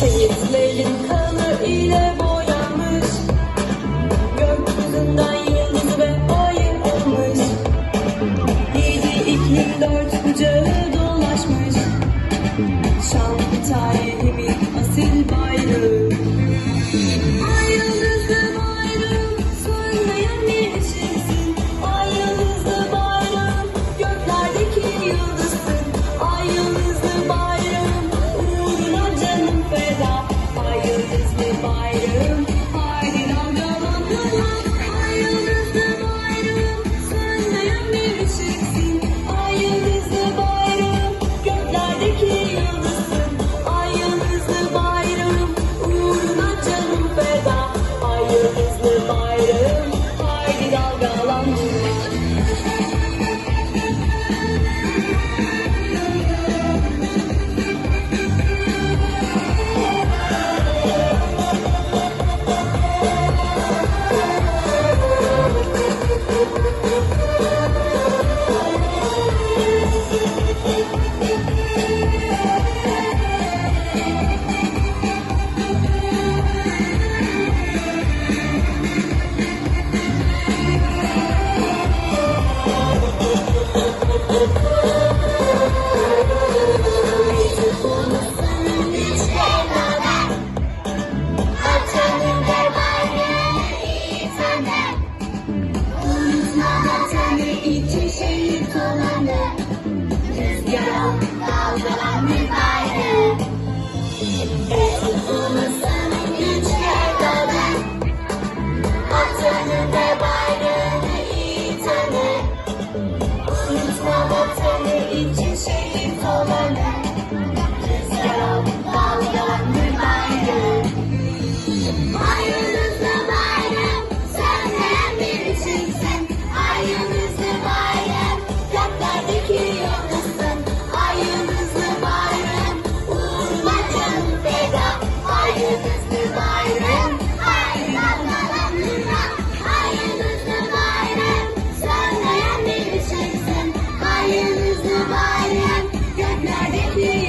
Şehitlerin kanı ile boyanmış. Gökyüzünden yıldız ve ay olmuş. Yedi iklim dört kucağı dolaşmış. Şanlı tarihimi asil bayrağı. Ay yıldızım ay yıldızım sönmeyen bir ışıksın yıldız spider be.